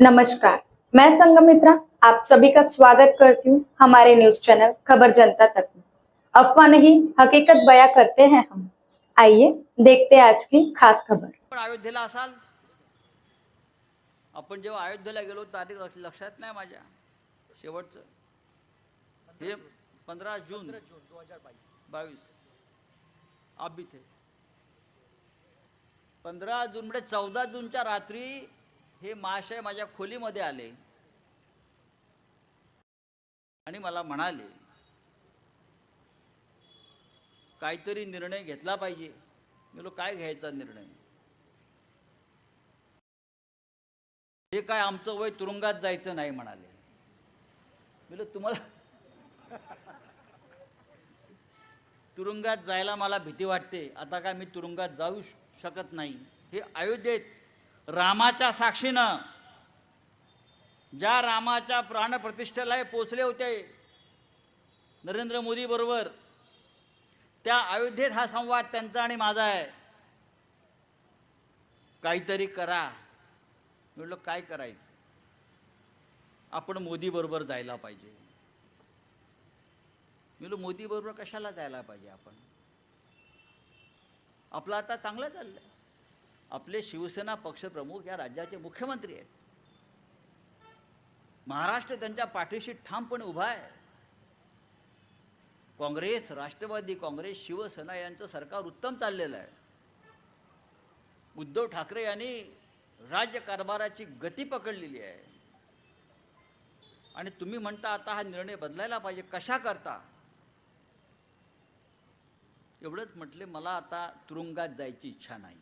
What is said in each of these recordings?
नमस्कार. मैं संगमित्रा आप सभी का स्वागत करती हूँ हमारे न्यूज चैनल खबर जनता तक में। अफवाह नहीं हकीकत बयां करते हैं हम। आइए देखते हैं आज की खास खबर। पण अयोध्येला असाल. आपण जेव्हा अयोध्येला गेलो तारीख लक्षात नाही माझ्या. शेवटचं. हे पंधरा जून. दोन हजार बावीस बावीस. आप भी थे. पंधरा जून म्हणजे चौदा जूनच्या रात्री हे महाशय माझ्या खोलीमध्ये आले. आणि मला म्हणाले काहीतरी निर्णय घेतला पाहिजे. मी काय घ्यायचा निर्णय? हे काय आमचं वय तुरुंगात जायचं नाही म्हणाले. मी तुम्हाला तुरुंगात जायला मला भीती वाटते. आता काय मी तुरुंगात जाऊ शकत नाही. हे अयोध्येत रामाच्या साक्षीनं ज्या रामाच्या प्राणप्रतिष्ठेला हे पोचले होते नरेंद्र मोदी बरोबर त्या अयोध्येत हा संवाद त्यांचा आणि माझा आहे. काहीतरी करा. म्हटलं काय करायचं? आपण मोदी बरोबर जायला पाहिजे. म्हटलं मोदी बरोबर कशाला जायला पाहिजे आपण? आपलं आता चांगलं चाललंय. आपले शिवसेना पक्षप्रमुख या राज्याचे मुख्यमंत्री आहेत. महाराष्ट्र त्यांच्या पाठीशी ठामपणे उभा आहे. काँग्रेस राष्ट्रवादी काँग्रेस शिवसेना यांचं सरकार उत्तम चाललेलं आहे. उद्धव ठाकरे यांनी राज्यकारभाराची गती पकडलेली आहे. आणि तुम्ही म्हणता आता हा निर्णय बदलायला पाहिजे कशा करता? एवढंच म्हटले मला आता तुरुंगात जायची इच्छा नाही.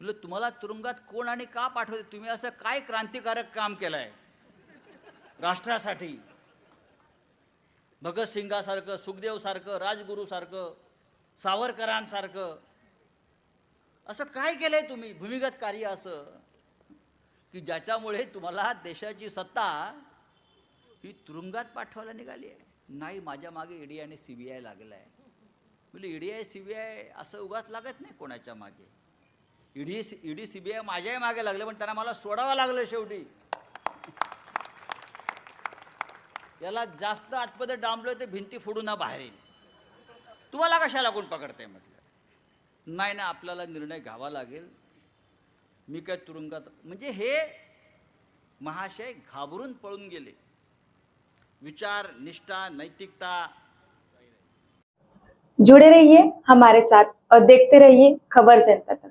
म्हटलं तुम्हाला तुरुंगात कोण आणि का पाठवते तुम्ही असं काय क्रांतिकारक काम केलंय? राष्ट्रासाठी. भगतसिंगासारखं सुखदेवसारखं राजगुरूसारखं सावरकरांसारखं. असं काय केलंय तुम्ही? भूमिगत कार्य असं. की ज्याच्यामुळे तुम्हाला देशाची सत्ता ही तुरुंगात पाठवायला निघाली आहे. नाही माझ्या मागे ईडी आणि सी बी आय लागलं आहे म्हणजे ED I C B I असं उगाच लागत नाही कोणाच्या मागे. ED ED C B I माझ्याही मागे लागले पण त्यांना मला सोडावं लागलं शेवटी. याला जास्त आतमध्ये डांबलं ते भिंती फोडून ना बाहेर येईल तुम्हाला कशाला कोण पकडते म्हटलं? नाही ना आपल्याला निर्णय घ्यावा लागेल. मी काय तुरुंगात म्हणजे हे महाशय घाबरून पळून गेले. विचार निष्ठा नैतिकता. जुड़े रहिए हमारे साथ और देखते रहिए खबर जनता तक।